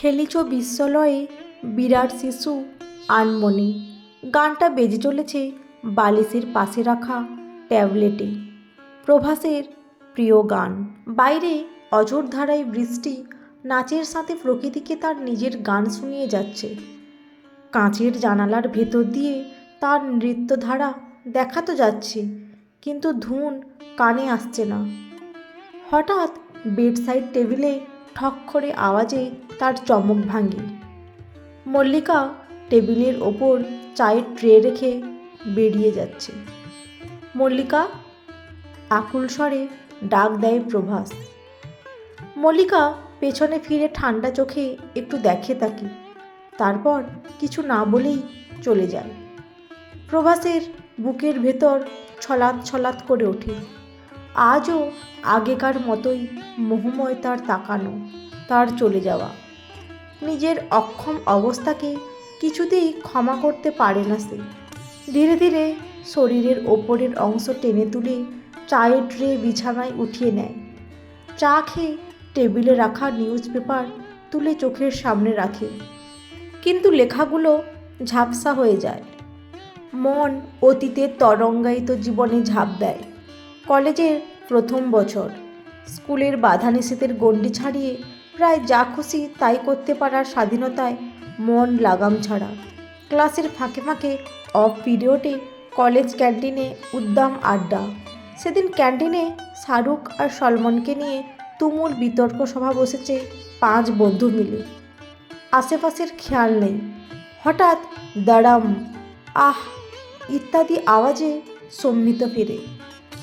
খেলিছ বিশ্বলয়ে বিরাট শিশু, আনমনে। গানটা বেজে চলেছে বালিশের পাশে রাখা ট্যাবলেটে। প্রভাসের প্রিয় গান। বাইরে অঝোর ধারায় বৃষ্টি, নাচের সাথে প্রকৃতিকে তার নিজের গান শুনিয়ে যাচ্ছে। কাঁচের জানালার ভেতর দিয়ে তার নৃত্যধারা দেখা তো যাচ্ছে, কিন্তু ধুন কানে আসছে না। হঠাৎ বেডসাইড টেবিলে ঠক করে আওয়াজে তার চমক ভাঙে। মল্লিকা টেবিলের ওপর চায়ের ট্রে রেখে বেরিয়ে যাচ্ছে। মল্লিকা আকুল স্বরে ডাক দেয় প্রভাস। মল্লিকা পেছনে ফিরে ঠান্ডা চোখে একটু দেখে তাকে। তারপর কিছু না বলেই চলে যায়। প্রভাসের বুকের ভেতর ছলাৎ ছলাৎ করে ওঠে। আজও আগেকার মতোই মোহময় তার তাকানো, তার চলে যাওয়া। নিজের অক্ষম অবস্থাকে কিছুতেই ক্ষমা করতে পারে না সে। ধীরে ধীরে শরীরের ওপরের অংশ টেনে তুলে চায়ের ট্রে বিছানায় উঠিয়ে নেয়। চা খেয়ে টেবিলে রাখা নিউজ পেপার তুলে চোখের সামনে রাখে। কিন্তু লেখাগুলো ঝাপসা হয়ে যায়। মন অতীতের তরঙ্গায়িত জীবনে ঝাঁপ দেয়। কলেজের প্রথম বছর। স্কুলের বাধা নিষেধের গণ্ডি ছাড়িয়ে প্রায় যা খুশি তাই করতে পারার স্বাধীনতায় মন লাগাম ছাড়া। ক্লাসের ফাঁকে ফাঁকে অফ পিরিয়ডে কলেজ ক্যান্টিনে উদ্দাম আড্ডা। সেদিন ক্যান্টিনে শাহরুখ আর সলমনকে নিয়ে তুমুল বিতর্ক সভা বসেছে পাঁচ বন্ধু মিলে। আশেপাশের খেয়াল নেই। হঠাৎ দাঁড়াম, আহ, ইত্যাদি আওয়াজে সম্মিত ফেরে।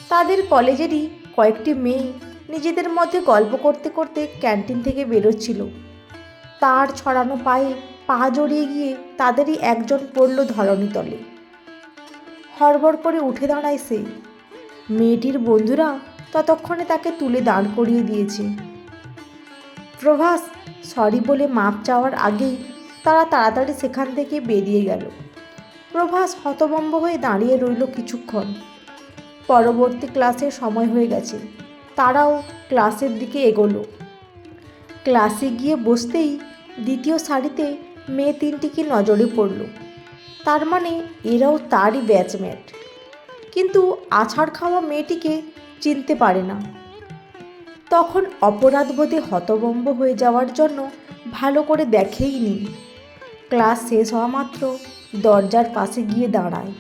তাদের কলেজেরই কয়েকটি মেয়ে নিজেদের মধ্যে গল্প করতে করতে ক্যান্টিন থেকে বেরোচ্ছিল। তার ছড়ানো পায়ে পা জড়িয়ে গিয়ে তাদেরই একজন পড়ল ধরণী তলে। হড়বড় করে উঠে দাঁড়ায় সে। মেয়েটির বন্ধুরা ততক্ষণে তাকে তুলে দাঁড় করিয়ে দিয়েছে। প্রভাস, সরি বলে মাপ চাওয়ার আগেই তারা তাড়াতাড়ি সেখান থেকে বেরিয়ে গেল। প্রভাস হতবম্ব হয়ে দাঁড়িয়ে রইল কিছুক্ষণ। পরবর্তী ক্লাসের সময় হয়ে গেছে। তারাও ক্লাসের দিকে এগোলো। ক্লাসে গিয়ে বসতেই দ্বিতীয় সারিতে মেয়ে তিনটিকে নজরে পড়ল। তার মানে এরাও তারই ব্যাচমেট কিন্তু আছাড় খাওয়া মেয়েটিকে চিনতে পারে না। তখন অপরাধবোধে হতবম্ব হয়ে যাওয়ার জন্য ভালো করে দেখেই নি ক্লাস শেষ হওয়া মাত্র দরজার পাশে গিয়ে দাঁড়ায়।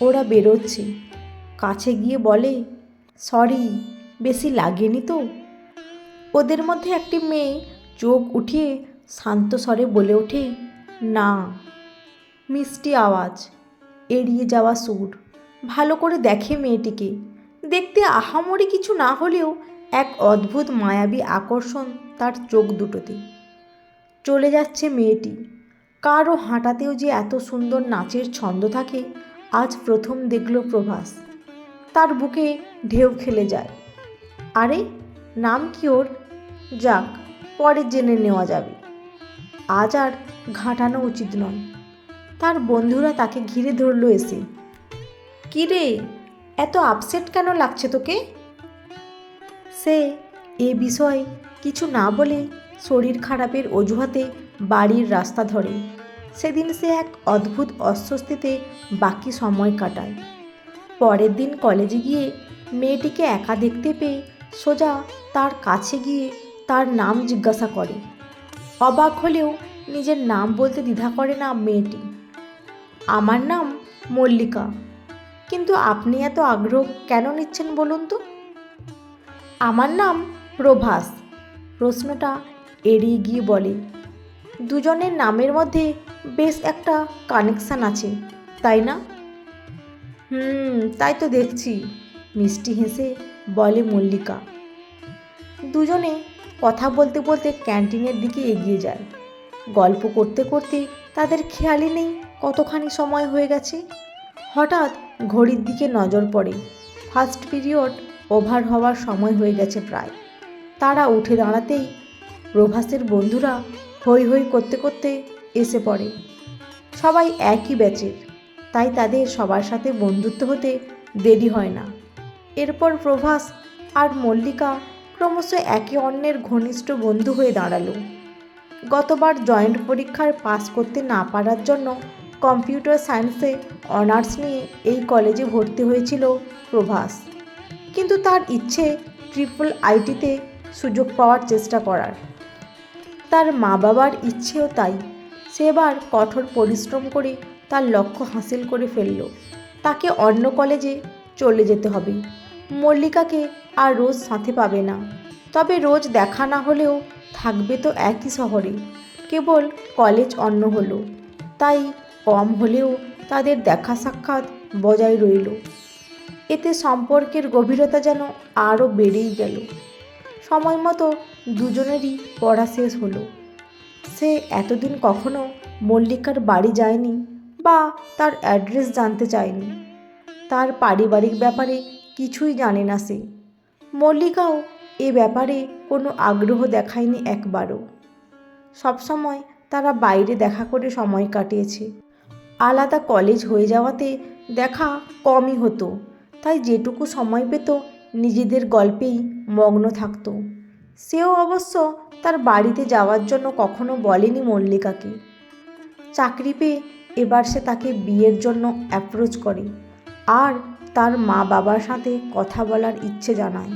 ওরা বেরোচ্ছে। কাছে গিয়ে বলে, সরি, বেশি লাগেনি তো? ওদের মধ্যে একটি মেয়ে চোখ উঠিয়ে শান্ত স্বরে বলে ওঠে, না, মিষ্টি আওয়াজ, এড়িয়ে যাওয়া সুর, ভালো করে দেখে মেয়েটিকে। দেখতে আহামরি কিছু না হলেও এক অদ্ভুত মায়াবী আকর্ষণ তার চোখ দুটোতে। চলে যাচ্ছে মেয়েটি। কারও হাঁটাতেও যে এত সুন্দর নাচের ছন্দ থাকে, আজ প্রথম দেখল প্রভাস। তার বুকে ঢেউ খেলে যায়। আরে, নাম কি ওর? যাক, পরে জেনে নেওয়া যাবে। আজ আর ঘাঁটানো উচিত নয়। তার বন্ধুরা তাকে ঘিরে ধরলো এসে। কী রে, এত আপসেট কেন লাগছে তোকে? সে এ বিষয়ে কিছু না বলে শরীর খারাপের অজুহাতে বাড়ির রাস্তা ধরে। সেদিন সে এক অদ্ভুত অস্বস্তিতে বাকি সময় কাটায়। পরের দিন কলেজে গিয়ে মেয়েটিকে একা দেখতে পেয়ে সোজা তার কাছে গিয়ে তার নাম জিজ্ঞাসা করে। অবাক হলেও নিজের নাম বলতে দ্বিধা করে না মেয়েটি। আমার নাম মল্লিকা, কিন্তু আপনি এত আগ্রহ কেন নিচ্ছেন বলুন তো? আমার নাম প্রভাস, প্রশ্নটা এড়িয়ে গিয়ে বলে। দুজনের নামের মধ্যে বেশ একটা কানেকশান আছে, তাই না? হুম, তাই তো দেখছি। মিষ্টি হেসে বলে মল্লিকা। দুজনে কথা বলতে বলতে ক্যান্টিনের দিকে এগিয়ে যায়। গল্প করতে করতে তাদের খেয়ালই নেই কতখানি সময় হয়ে গেছে। হঠাৎ ঘড়ির দিকে নজর পড়ে। ফার্স্ট পিরিয়ড ওভার হওয়ার সময় হয়ে গেছে প্রায়। তারা উঠে দাঁড়াতেই প্রভাসের বন্ধুরা হই হই করতে করতে এসে পড়ে। সবাই একই ব্যাচের। তাই তাদের সবার সাথে বন্ধুত্ব হতে দেরি হয় না। এরপর প্রভাস আর মল্লিকা ক্রমশ একে অন্যের ঘনিষ্ঠ বন্ধু হয়ে দাঁড়াল। গতবার জয়েন্ট পরীক্ষার পাস করতে না পারার জন্য কম্পিউটার সায়েন্সে অনার্স নিয়ে এই কলেজে ভর্তি হয়েছিল প্রভাস। কিন্তু তার ইচ্ছে ট্রিপল আইটিতে সুযোগ পাওয়ার চেষ্টা করার। তার মা বাবার ইচ্ছেও তাই। সেবার কঠোর পরিশ্রম করে তার লক্ষ্য হাসিল করে ফেলল। তাকে অন্য কলেজে চলে যেতে হবে। মল্লিকাকে আর রোজ সাথে পাবে না। তবে রোজ দেখা না হলেও থাকবে তো একই শহরে। কেবল কলেজ অন্য হলো। তাই কম হলেও তাদের দেখা সাক্ষাৎ বজায় রইল। এতে সম্পর্কের গভীরতা যেন আরও বেড়েই গেল। সময় মতো দুজনেরই পড়া শেষ হলো। সে এতদিন কখনো মল্লিকার বাড়ি যায়নি? বা তার অ্যাড্রেস জানতে চায়নি তার পারিবারিক ব্যাপারে কিছুই জানে না সে। মল্লিকাও এ ব্যাপারে কোনো আগ্রহ দেখায়নি একবারও। সবসময় তারা বাইরে দেখা করে সময় কাটিয়েছে। আলাদা কলেজ হয়ে যাওয়াতে দেখা কমই হতো, তাই যেটুকু সময় পেত নিজেদের গল্পেই মগ্ন থাকতো। সেও অবশ্য তার বাড়িতে যাওয়ার জন্য কখনো বলেনি মল্লিকাকে। চাকরি পেয়ে এবার সে তাকে বিয়ের জন্য অ্যাপ্রোচ করে আর তার মা বাবার সাথে কথা বলার ইচ্ছে জানায়।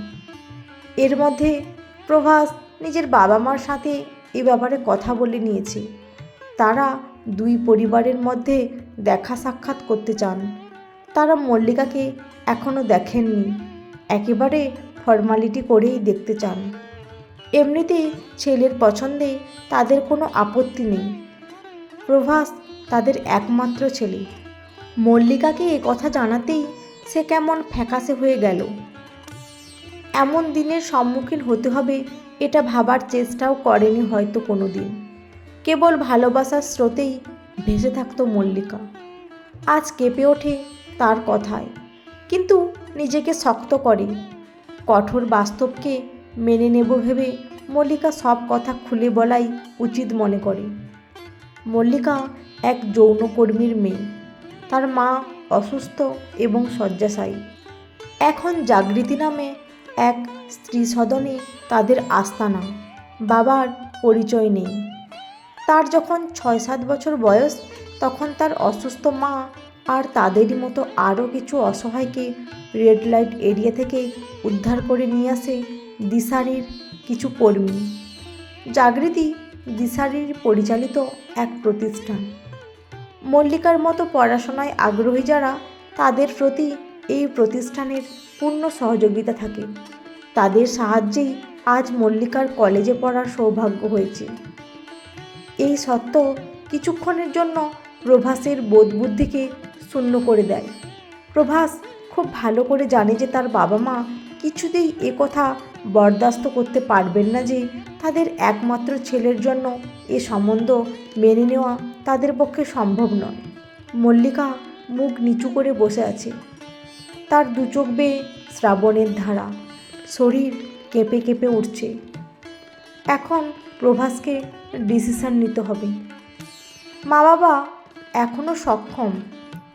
এর মধ্যে প্রভাস নিজের বাবা মার সাথে এ ব্যাপারে কথা বলে নিয়েছে। তারা দুই পরিবারের মধ্যে দেখা সাক্ষাৎ করতে চান। তারা মল্লিকাকে এখনও দেখেননি। একেবারে ফর্মালিটি করেই দেখতে চান। এমনিতেই ছেলের পছন্দে তাদের কোনো আপত্তি নেই। প্রভাস তাদের একমাত্র ছেলে। মল্লিকাকে এ কথা জানাতেই সে কেমন ফ্যাকাসে হয়ে গেল। এমন দিনের সম্মুখীন হতে হবে এটা ভাবার চেষ্টাও করেনি হয়তো কোনো দিন কেবল ভালোবাসার স্রোতেই ভেসে থাকত মল্লিকা। আজ কেঁপে ওঠে তার কথায়, কিন্তু নিজেকে শক্ত করে। কঠোর বাস্তবকে মেনে নেব ভেবে মল্লিকা সব কথা খুলে বলাই উচিত মনে করে। মল্লিকা এক যৌনকর্মীর মেয়ে। তার মা অসুস্থ এবং শয্যাশায়ী। এখন জাগৃতি নামে এক স্ত্রী সদনে তাদের আস্তানা। বাবার পরিচয় নেই। তার যখন ছয় সাত বছর বয়স, তখন তার অসুস্থ মা আর তাদেরই মতো আরও কিছু অসহায়কে রেড লাইট এরিয়া থেকে উদ্ধার করে নিয়ে আসে দিশারির কিছু কর্মী। জাগৃতি দিশারির পরিচালিত এক প্রতিষ্ঠান। মল্লিকার মতো পড়াশোনায় আগ্রহী যারা, তাদের প্রতি এই প্রতিষ্ঠানের পূর্ণ সহযোগিতা থাকে। তাদের সাহায্যেই আজ মল্লিকার কলেজে পড়ার সৌভাগ্য হয়েছে। এই সত্য কিছুক্ষণের জন্য প্রভাসের বোধবুদ্ধিকে শূন্য করে দেয়। প্রভাস খুব ভালো করে জানে যে তার বাবা মা কিছুতেই এ কথা বরদাস্ত করতে পারবেন না যে তাদের একমাত্র ছেলের জন্য এ সম্বন্ধ মেনে নেওয়া তাদের পক্ষে সম্ভব নয়। মল্লিকা মুখ নিচু করে বসে আছে। তার দু চোখ বেয়ে শ্রাবণের ধারা। শরীর কেঁপে কেঁপে উঠছে। এখন প্রভাসকে ডিসিশন নিতে হবে। মা বাবা এখনও সক্ষম।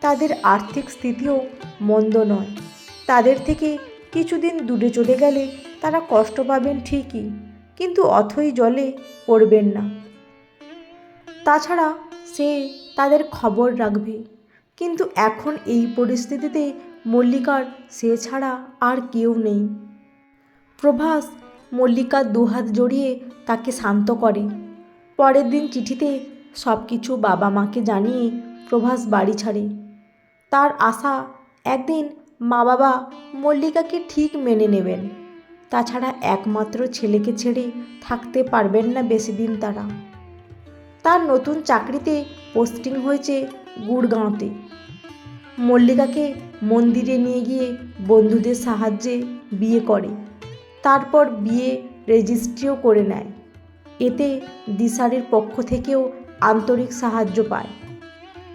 তাদের আর্থিক স্থিতিও মন্দ নয়। তাদের থেকে কিছুদিন দূরে চলে গেলে তারা কষ্ট পাবেন ঠিকই, কিন্তু অথই জলে পড়বেন না। তাছাড়া সে তাদের খবর রাখবে, কিন্তু এখন এই পরিস্থিতিতে মল্লিকার সে ছাড়া আর কেউ নেই। প্রভাস মল্লিকার দুহাত জড়িয়ে তাকে শান্ত করে। পরের দিন চিঠিতে সব কিছু বাবা মাকে জানিয়ে প্রভাস বাড়ি ছাড়ে। তার আশা একদিন মা বাবা মল্লিকাকে ঠিক মেনে নেবেন। তাছাড়া একমাত্র ছেলেকে ছেড়ে থাকতে পারবেন না বেশি দিন তারা। তার নতুন চাকরিতে পোস্টিং হয়েছে গুড়গাঁওতে। মল্লিকাকে মন্দিরে নিয়ে গিয়ে বন্ধুদের সাহায্যে বিয়ে করে। তারপর বিয়ে রেজিস্ট্রিও করে নেয়। এতে দিশারের পক্ষ থেকেও আন্তরিক সাহায্য পায়।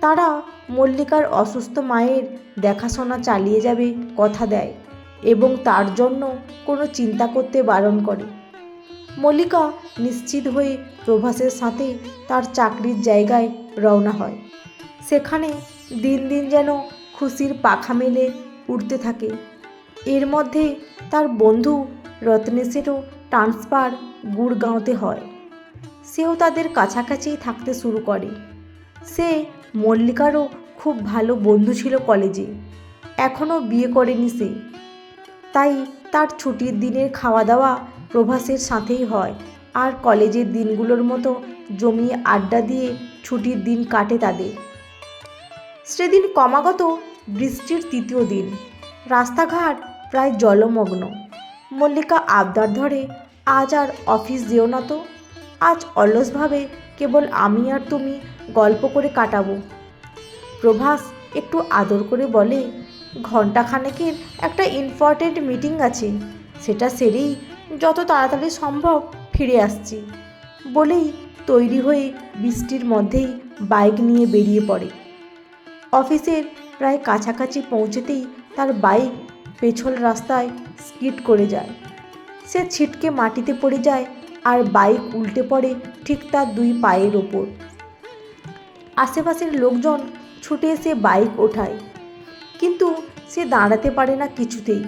তারা মল্লিকার অসুস্থ মায়ের দেখাশোনা চালিয়ে যাবে কথা দেয় এবং তার জন্য কোনো চিন্তা করতে বারণ করে। মল্লিকা নিশ্চিত হয়ে প্রভাসের সাথে তার চাকরির জায়গায় রওনা হয়। সেখানে দিন দিন যেন খুশির পাখা মেলে উঠতে থাকে। এর মধ্যে তার বন্ধু রত্নেশেরও ট্রান্সফার গুড়গাঁওতে হয়। সেও তাদের কাছাকাছি থাকতে শুরু করে। সে মল্লিকারও খুব ভালো বন্ধু ছিল কলেজে। এখনও বিয়ে করেনি সে। তাই তার ছুটির দিনের খাওয়া দাওয়া প্রভাসের সাথেই হয় আর কলেজের দিনগুলোর মতো জমিয়ে আড্ডা দিয়ে ছুটির দিন কাটে তাদের। সেদিন ক্রমাগত বৃষ্টির তৃতীয় দিন। রাস্তাঘাট প্রায় জলমগ্ন। মল্লিকা আবদার ধরে, আজ আর অফিস যেও না তো? আজ অলসভাবে কেবল আমি আর তুমি গল্প করে কাটাবো। প্রভাস একটু আদর করে বলে ঘন্টাখানেকের একটা ইম্পর্টেন্ট মিটিং আছে। সেটা সেরেই যত তাড়াতাড়ি সম্ভব ফিরে আসছি। বলেই তৈরি হয়ে বৃষ্টির মধ্যেই বাইক নিয়ে বেরিয়ে পড়ে। অফিসের প্রায় কাছাকাছি পৌঁছেতেই তার বাইক পেছল রাস্তায় স্কিড করে যায়। সে ছিটকে মাটিতে পড়ে যায় আর বাইক উল্টে পড়ে ঠিক তার দুই পায়ের ওপর। আশেপাশের লোকজন ছুটে এসে বাইক ওঠায়। কিন্তু সে দাঁড়াতে পারে না কিছুতেই।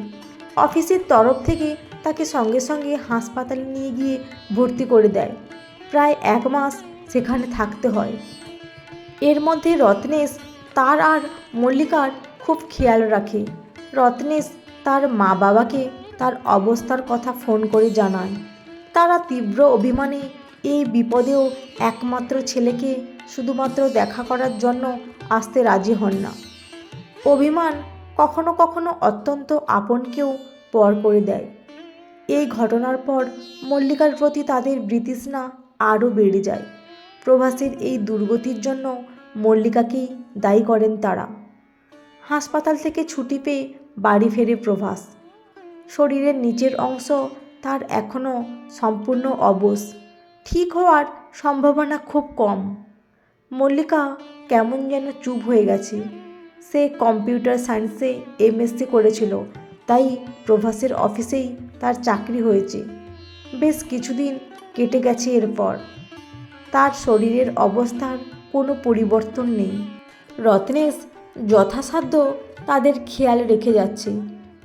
অফিসের তরফ থেকে তাকে সঙ্গে সঙ্গে হাসপাতালে নিয়ে গিয়ে ভর্তি করে দেয়। প্রায় এক মাস সেখানে থাকতে হয়। এর মধ্যে রত্নেশ তার আর মল্লিকার খুব খেয়াল রাখে। রত্নেশ তার মা বাবাকে তার অবস্থার কথা ফোন করে জানায়। তারা তীব্র অভিমানে এই বিপদেও একমাত্র ছেলেকে শুধুমাত্র দেখা করার জন্য আসতে রাজি হন না। অভিমান কখনো কখনো অত্যন্ত আপনকেও পর করে দেয়। এই ঘটনার পর মল্লিকার প্রতি তাদের বৃতৃষ্ণা আরও বেড়ে যায়। প্রভাসের এই দুর্গতির জন্য মল্লিকাকেই দায়ী করেন তারা। হাসপাতাল থেকে ছুটি পেয়ে বাড়ি ফেরে প্রভাস। শরীরের নিচের অংশ তার এখনও সম্পূর্ণ অবশ। ঠিক হওয়ার সম্ভাবনা খুব কম। মল্লিকা কেমন যেন চুপ হয়ে গেছে। সে কম্পিউটার সায়েন্সে এমএসসি করেছিল, তাই প্রভাসের অফিসেই তার চাকরি হয়েছে। বেশ কিছুদিন কেটে গেছে এরপর। তার শরীরের অবস্থার কোনো পরিবর্তন নেই। রত্নেশ যথাসাধ্য তাদের খেয়াল রেখে যাচ্ছে।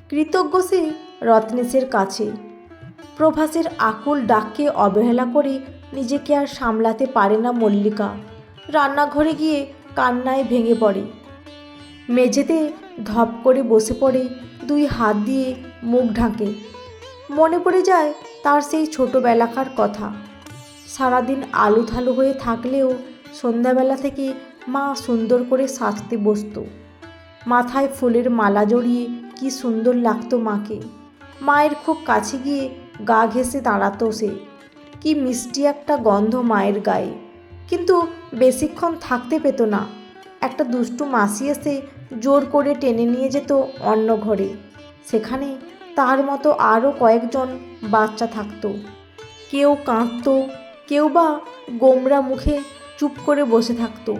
কৃতজ্ঞ সে রত্নেশের কাছে। প্রভাসের আকুল ডাককে অবহেলা করে নিজেকে আর সামলাতে পারে না মল্লিকা। রান্নাঘরে গিয়ে কান্নায় ভেঙে পড়ে। মেঝেতে ধপ করে বসে পড়ে, দুই হাত দিয়ে মুখ ঢাকে। মনে পড়ে যায় তার সেই ছোটোবেলাকার কথা। সারাদিন আলু থালু হয়ে থাকলেও সন্ধ্যাবেলা থেকে মা সুন্দর করে সাজতে বসতো। মাথায় ফুলের মালা জড়িয়ে কি সুন্দর লাগতো মাকে। মায়ের খুব কাছে গিয়ে গা ঘেঁষে দাঁড়াতো সে। কি মিষ্টি একটা গন্ধ মায়ের গায়ে। কিন্তু বেশিক্ষণ থাকতে পেত না। একটা দুষ্টু মাসি এসে জোর করে টেনে নিয়ে যেত অন্য ঘরে। সেখানে তার মতো আরও কয়েকজন বাচ্চা থাকতো। কেউ কাঁদতো, কেউ বা গোমরা মুখে চুপ করে বসে থাকতো।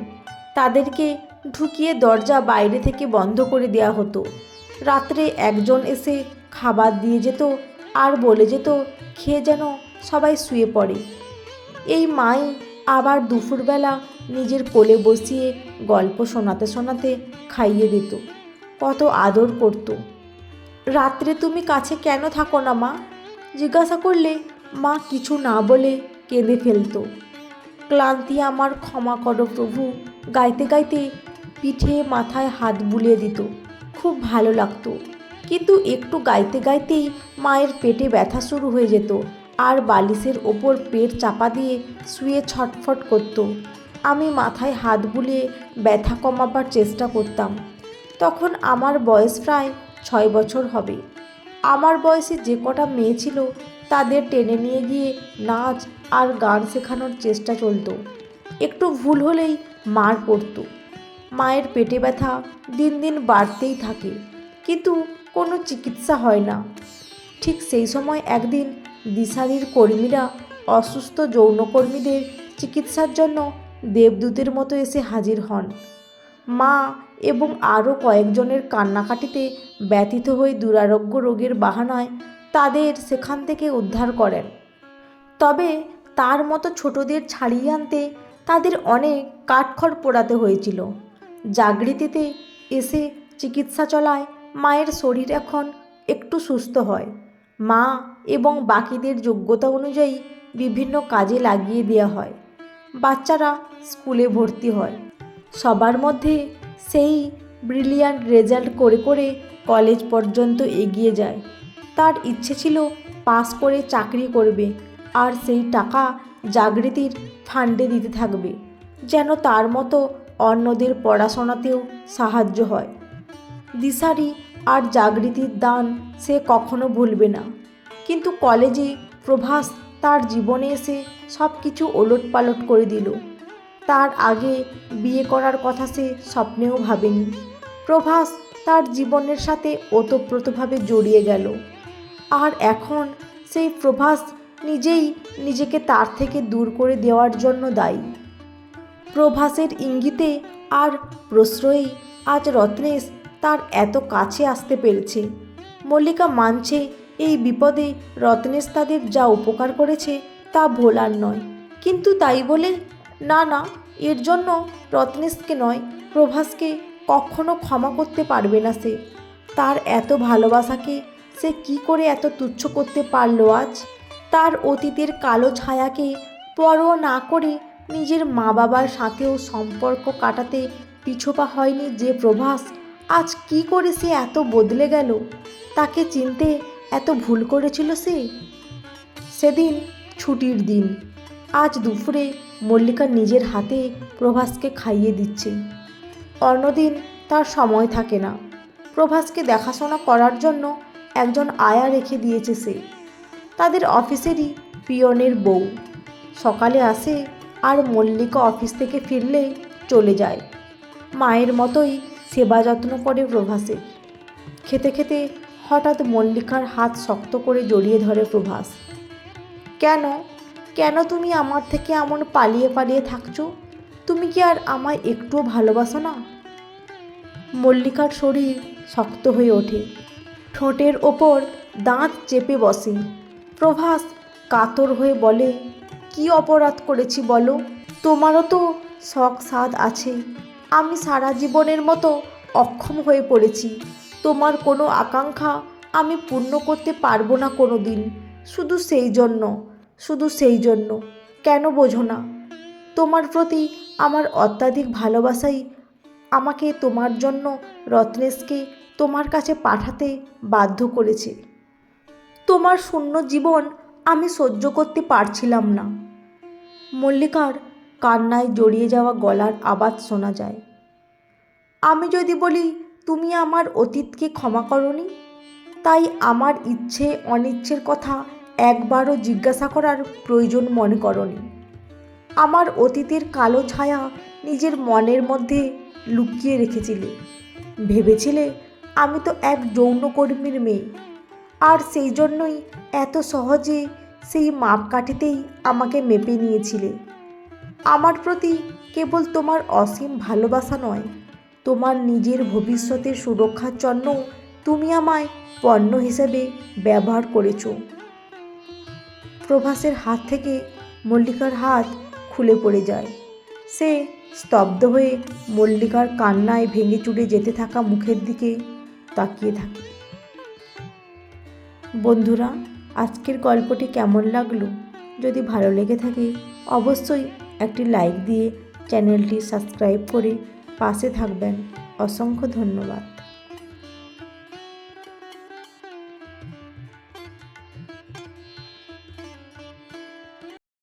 তাদেরকে ঢুকিয়ে দরজা বাইরে থেকে বন্ধ করে দেওয়া হতো। রাত্রে একজন এসে খাবার দিয়ে যেত আর বলে যেত, খেয়ে যেন সবাই শুয়ে পড়ে। এই মাই আবার দুপুরবেলা নিজের কোলে বসিয়ে গল্প শোনাতে শোনাতে খাইয়ে দিত। কত আদর করত। রাত্রে তুমি কাছে কেন থাকো না মা? জিজ্ঞাসা করলে মা কিছু না বলে কেঁদে ফেলতো। ক্লান্তি আমার ক্ষমা করো প্রভু। গাইতে গাইতে পিঠে মাথায় হাত বুলিয়ে দিত। খুব ভালো লাগতো। কিন্তু একটু গাইতে গাইতেই মায়ের পেটে ব্যথা শুরু হয়ে যেত আর বালিশের ওপর পেট চাপা দিয়ে শুয়ে ছটফট করত। আমি মাথায় হাত বুলিয়ে ব্যথা কমাবার চেষ্টা করতাম। তখন আমার বয়স প্রায় ছয় বছর হবে। আমার বয়সে যে কটা মেয়ে ছিল তাদের টেনে নিয়ে গিয়ে নাচ আর গান শেখানোর চেষ্টা চলতো। একটু ভুল হলেই মার পড়তো। মায়ের পেটে ব্যথা দিন দিন বাড়তেই থাকে। কিন্তু কোনো চিকিৎসা হয় না। ঠিক সেই সময় একদিন দিশারির কর্মীরা অসুস্থ যৌনকর্মীদের চিকিৎসার জন্য দেবদূতের মতো এসে হাজির হন। মা এবং আরও কয়েকজনের কান্নাকাটিতে ব্যথিত হয়ে দুরারোগ্য রোগের বাহানায় তাদের সেখান থেকে উদ্ধার করেন। তবে তার মতো ছোটদের ছাড়িয়ে আনতে তাদের অনেক কাঠখড় পোড়াতে হয়েছিল। জাগৃতিতে এসে চিকিৎসা চলায় মায়ের শরীর এখন একটু সুস্থ হয়। মা এবং বাকিদের যোগ্যতা অনুযায়ী বিভিন্ন কাজে লাগিয়ে দেওয়া হয়। বাচ্চারা স্কুলে ভর্তি হয়। সবার মধ্যে সেই ব্রিলিয়ান্ট রেজাল্ট করে করে কলেজ পর্যন্ত এগিয়ে যায়। তার ইচ্ছে ছিল পাস করে চাকরি করবে আর সেই টাকা জাগৃতির ফান্ডে দিতে থাকবে, যেন তার মতো অন্যদের পড়াশোনাতেও সাহায্য হয়। দিশারি আর জাগৃতির দান সে কখনো ভুলবে না। কিন্তু কলেজে প্রভাস তার জীবনে এসে সব কিছু ওলট পালট করে দিল। তার আগে বিয়ে করার কথা সে স্বপ্নেও ভাবেনি। প্রভাস তার জীবনের সাথে ওতপ্রোতভাবে জড়িয়ে গেল। আর এখন সেই প্রভাস নিজেই নিজেকে তার থেকে দূর করে দেওয়ার জন্য দায়ী। প্রভাসের ইঙ্গিতে আর প্রশ্রয়েই আজ রত্নেশ তার এত কাছে আসতে পেরেছে। মল্লিকা মানছে এই বিপদে রত্নেশ তাদের যা উপকার করেছে তা ভোলার নয়। কিন্তু তাই বলে, না না, এর জন্য রত্নেশকে নয়, প্রভাসকে কখনো ক্ষমা করতে পারবে না সে। তার এত ভালোবাসাকে সে কি করে এত তুচ্ছ করতে পারল আজ? তার অতীতের কালো ছায়াকে পরোয়া না করে নিজের মা বাবার সাথেও সম্পর্ক কাটাতে পিছোপা হয়নি যে প্রভাস আজ কি করে সে এত বদলে গেল? তাকে চিনতে এত ভুল করেছিল সে? সেদিন ছুটির দিন, আজ দুপুরে মল্লিকা নিজের হাতে প্রভাসকে খাইয়ে দিচ্ছে। অন্যদিন তার সময় থাকে না। প্রভাসকে দেখাশোনা করার জন্য একজন আয়া রেখে দিয়েছে সে। তাদের অফিসেরই পিয়নের বউ। সকালে আসে আর মল্লিকা অফিস থেকে ফিরলে চলে যায়। মায়ের মতোই সেবা যত্ন করে প্রভাসের খেতে খেতে হঠাৎ মল্লিকার হাত শক্ত করে জড়িয়ে ধরে প্রভাস। কেন? কেন তুমি আমার থেকে এমন পালিয়ে পালিয়ে থাকছো? তুমি কি আর আমায় একটুও ভালোবাসো না? মল্লিকার শরীর শক্ত হয়ে ওঠে। ঠোঁটের ওপর দাঁত চেপে বসে। প্রভাস কাতর হয়ে বলে, কি অপরাধ করেছি বলো? তোমারও তো শখ সাদ আছে আমি সারা জীবনের মতো অক্ষম হয়ে পড়েছি। তোমার কোনো আকাঙ্ক্ষা আমি পূর্ণ করতে পারব না কোনো দিন শুধু সেই জন্য, শুধু সেই জন্য। কেন বোঝো না। তোমার প্রতি আমার অত্যাধিক ভালোবাসাই আমাকে তোমার জন্য রত্নেশকে তোমার কাছে পাঠাতে বাধ্য করেছে। তোমার শূন্য জীবন আমি সহ্য করতে পারছিলাম না। মল্লিকার কান্নায় জড়িয়ে যাওয়া গলার আওয়াজ শোনা যায়। আমি যদি বলি, তুমি আমার অতীতকে ক্ষমা করনি? তাই আমার ইচ্ছে অনিচ্ছের কথা একবারও জিজ্ঞাসা করার প্রয়োজন মনে করনি। আমার অতীতের কালো ছায়া নিজের মনের মধ্যে লুকিয়ে রেখেছিলে। ভেবেছিলে, আমি তো এক যৌনকর্মীর মেয়ে। আর সেই জন্যই এত সহজে সেই মাপকাঠিতেই আমাকে মেপে নিয়েছিলে। আমার প্রতি কেবল তোমার অসীম ভালোবাসা নয়, তোমার নিজের ভবিষ্যতের সুরক্ষার জন্য তুমি আমায় পণ্য হিসেবে ব্যবহার করেছ। প্রভাসের হাত থেকে মল্লিকার হাত খুলে পড়ে যায়। সে স্তব্ধ হয়ে মল্লিকার কান্নায় ভেঙে চুরে যেতে থাকা মুখের দিকে তাকিয়ে থাকে। বন্ধুরা, আজকের গল্পটি কেমন লাগল? যদি ভালো লেগে থাকে, অবশ্যই একটি লাইক দিয়ে চ্যানেলটি সাবস্ক্রাইব করে পাশে থাকবেন। অসংখ্য ধন্যবাদ।